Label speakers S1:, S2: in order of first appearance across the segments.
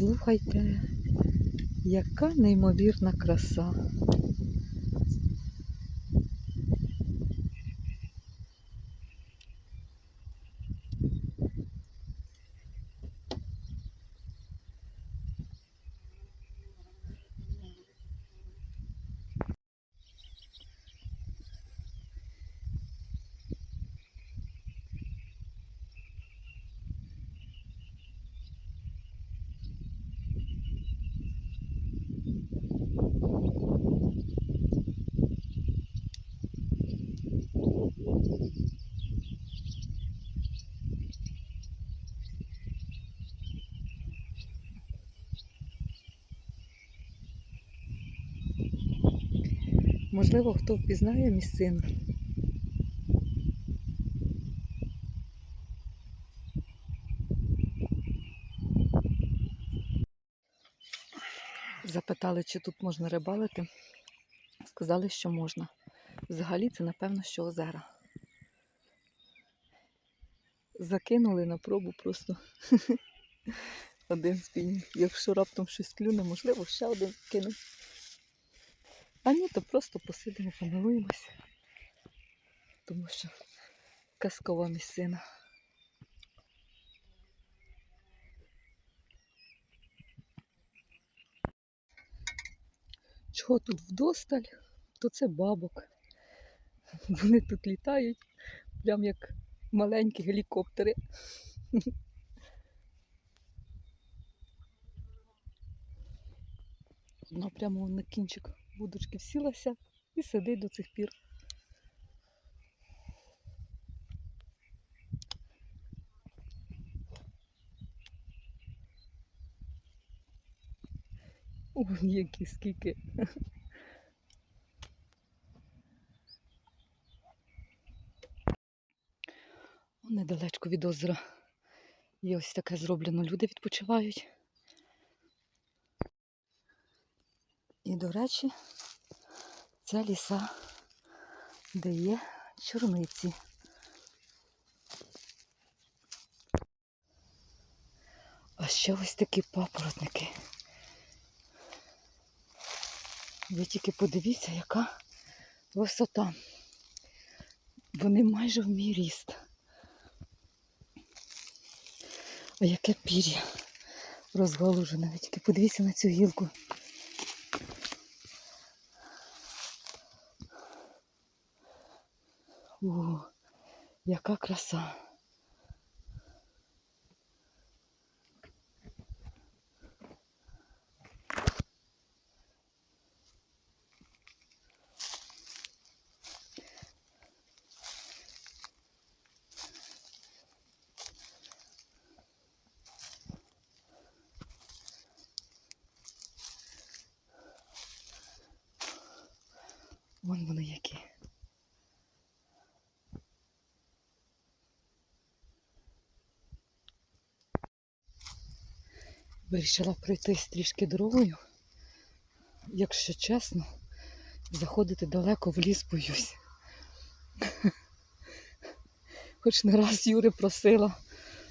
S1: Послухайте, яка неймовірна краса. Можливо, хто впізнає місцину. Запитали, чи тут можна рибалити. Сказали, що можна. Взагалі це, напевно, що озера. Закинули на пробу просто один спінінг. Якщо раптом щось клюне, можливо, ще один кинуть. А ні, то просто посидимо, помилуємося. Тому що казкова місцина. Чого тут вдосталь, то це бабок. Вони тут літають, прям як маленькі гелікоптери. Вона прямо на кінчик будочки всілася і сидить до цих пір. Ой, які скільки. Недалечко від озера є ось таке зроблено. Люди відпочивають. І, до речі, це ліса, де є чорниці. А ще ось такі папоротники. Ви тільки подивіться, яка висота. Вони майже в мій ріст. А яке пір'я розгалужене. Ви тільки подивіться на цю гілку. О, яка краса. Вон вони які. Вирішила пройтись трішки дорогою. Якщо чесно, заходити далеко в ліс боюсь. Хоч не раз Юри просила,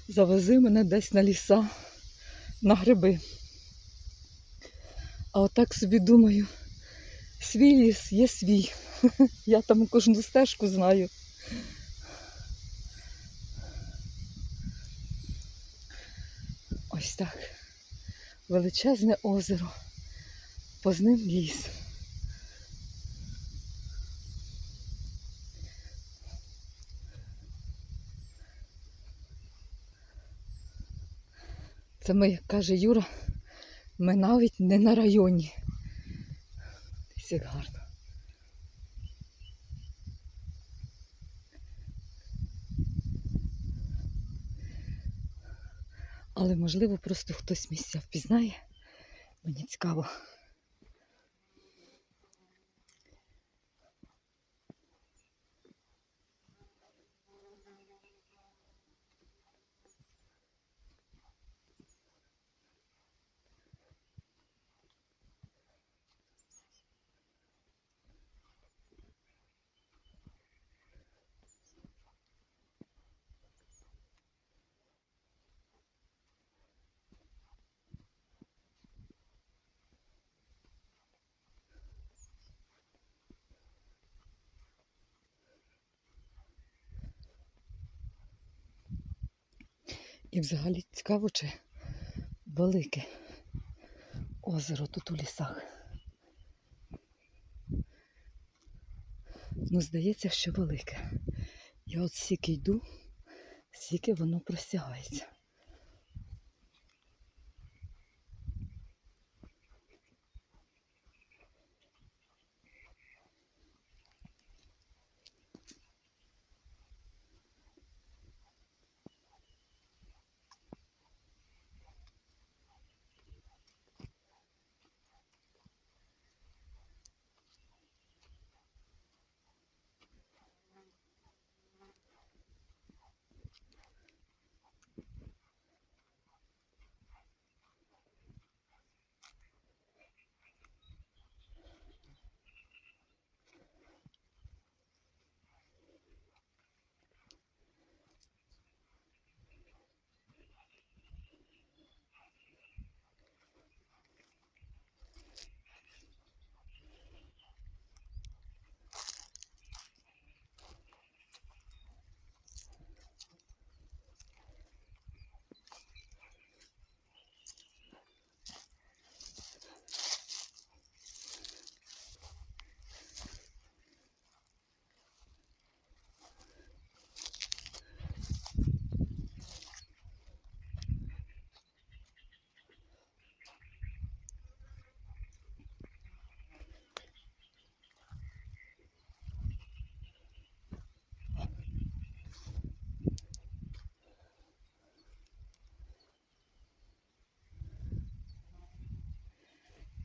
S1: завези мене десь на ліса, на гриби. А отак собі думаю, свій ліс є свій. Я там кожну стежку знаю. Ось так. Величезне озеро. Поз ним ліс. Це ми, як каже Юра, ми навіть не на районі. Десь як гарно. Але можливо просто хтось місця впізнає. Мені цікаво. І взагалі цікаво, чи велике озеро тут у лісах. Ну, здається, що велике. Я от сіки йду, стільки воно простягається.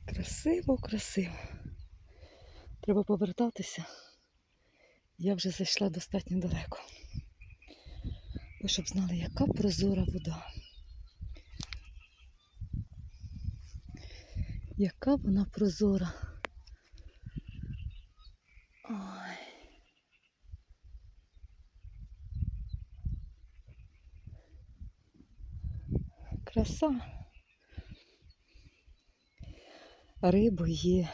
S1: Красиво, красиво. Треба повертатися. Я вже зайшла достатньо далеко. Ви щоб знали, яка прозора вода. Яка вона прозора. Ой. Краса. Риба є.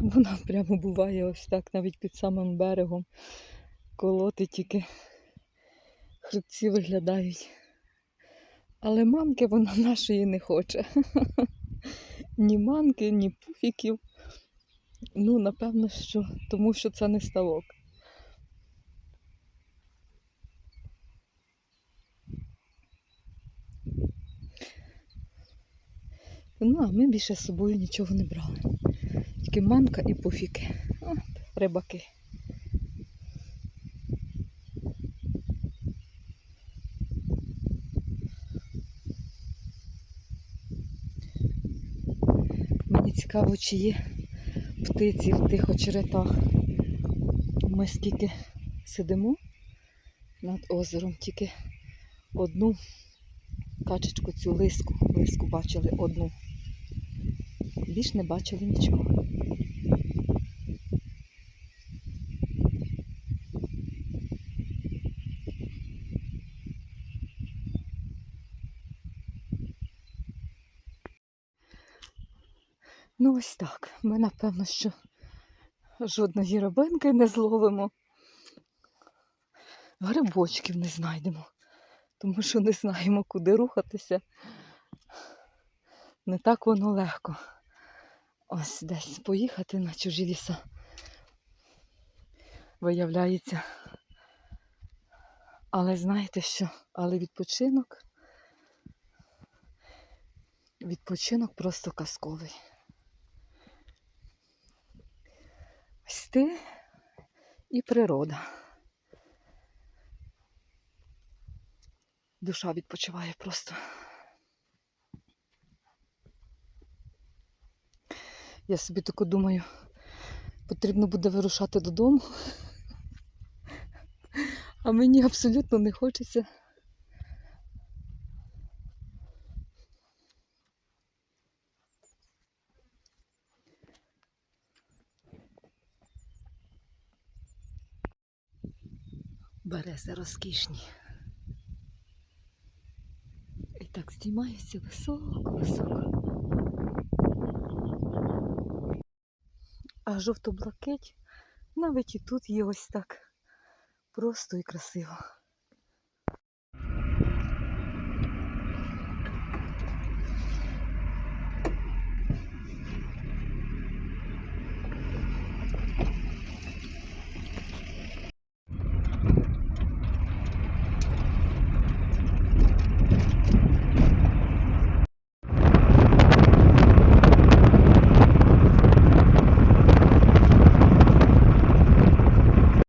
S1: Вона прямо буває ось так, навіть під самим берегом. Колоти тільки хребці виглядають. Але мамки вона нашої не хоче. Ні манки, ні пуфіків. Ну, напевно, що тому що це не ставок. Ну, а ми більше з собою нічого не брали. Тільки манка і пуфіки. О, рибаки. Мені цікаво, чи є птиці в тих очеретах. Ми скільки сидимо над озером, тільки одну качечку, цю лиску, лиску бачили одну. Більш не бачили нічого. Ну ось так. Ми напевно, що жодної рибинки не зловимо. Грибочків не знайдемо, тому що не знаємо, куди рухатися. Не так воно легко. Ось десь поїхати на чужі ліса. Виявляється. Але знаєте що? Але відпочинок. Відпочинок просто казковий. Ось ти і природа. Душа відпочиває просто. Я собі тако думаю, потрібно буде вирушати додому. А мені абсолютно не хочеться. Берези розкішні. І так здіймаються високо-високо. А жовто-блакить навіть і тут є ось так просто і красиво.